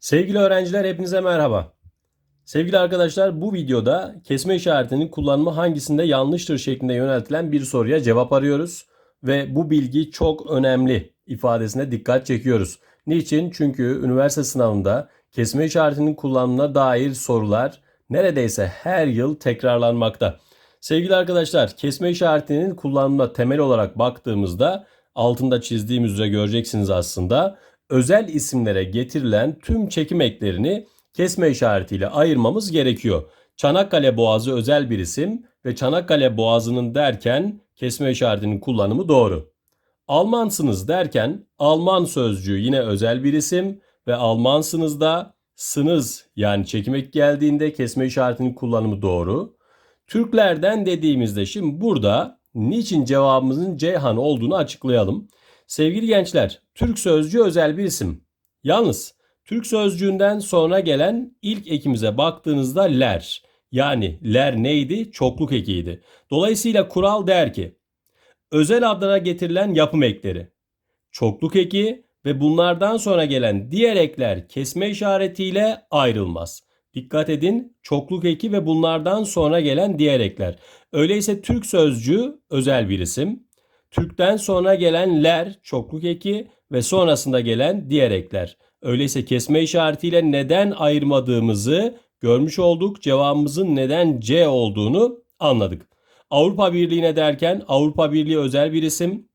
Sevgili öğrenciler hepinize merhaba. Sevgili arkadaşlar bu videoda kesme işaretinin kullanımı hangisinde yanlıştır şeklinde yöneltilen bir soruya cevap arıyoruz. Ve bu bilgi çok önemli ifadesine dikkat çekiyoruz. Niçin? Çünkü üniversite sınavında kesme işaretinin kullanımına dair sorular neredeyse her yıl tekrarlanmakta. Sevgili arkadaşlar kesme işaretinin kullanımına temel olarak baktığımızda altında çizdiğimiz üzere göreceksiniz aslında özel isimlere getirilen tüm çekim eklerini kesme işaretiyle ayırmamız gerekiyor. Çanakkale Boğazı özel bir isim ve Çanakkale Boğazı'nın derken kesme işaretinin kullanımı doğru. Almansınız derken Alman sözcüğü yine özel bir isim ve Almansınız da sınız yani çekim eki geldiğinde kesme işaretinin kullanımı doğru. Türklerden dediğimizde şimdi burada niçin cevabımızın Ceyhan olduğunu açıklayalım. Sevgili gençler, Türk sözcüğü özel bir isim. Yalnız Türk sözcüğünden sonra gelen ilk ekimize baktığınızda ler. Yani ler neydi? Çokluk ekiydi. Dolayısıyla kural der ki özel adlara getirilen yapım ekleri, çokluk eki ve bunlardan sonra gelen diğer ekler kesme işaretiyle ayrılmaz. Dikkat edin çokluk eki ve bunlardan sonra gelen diğer ekler. Öyleyse Türk sözcüğü özel bir isim. Türk'ten sonra gelen ler çokluk eki ve sonrasında gelen diğer ekler. Öyleyse kesme işaretiyle neden ayırmadığımızı görmüş olduk. Cevabımızın neden C olduğunu anladık. Avrupa Birliği'ne derken Avrupa Birliği özel bir isim.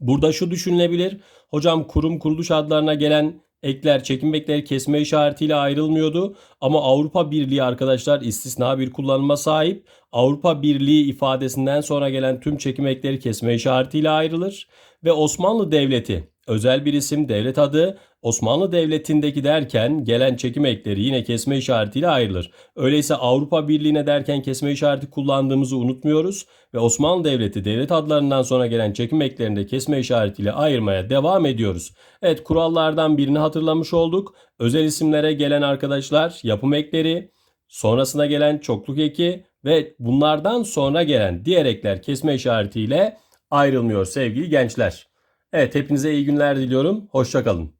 Burada şu düşünülebilir. Hocam kurum kuruluş adlarına gelen ekler, çekim ekleri kesme işaretiyle ayrılmıyordu. Ama Avrupa Birliği arkadaşlar istisna bir kullanıma sahip. Avrupa Birliği ifadesinden sonra gelen tüm çekim ekleri kesme işaretiyle ayrılır. Ve Osmanlı Devleti özel bir isim, devlet adı. Osmanlı Devleti'ndeki derken gelen çekim ekleri yine kesme işaretiyle ayrılır. Öyleyse Avrupa Birliği'ne derken kesme işareti kullandığımızı unutmuyoruz ve Osmanlı Devleti devlet adlarından sonra gelen çekim eklerini de kesme işaretiyle ayırmaya devam ediyoruz. Evet kurallardan birini hatırlamış olduk. Özel isimlere gelen arkadaşlar yapım ekleri, sonrasına gelen çokluk eki ve bunlardan sonra gelen diğer ekler kesme işaretiyle ayrılmıyor sevgili gençler. Evet hepinize iyi günler diliyorum. Hoşçakalın.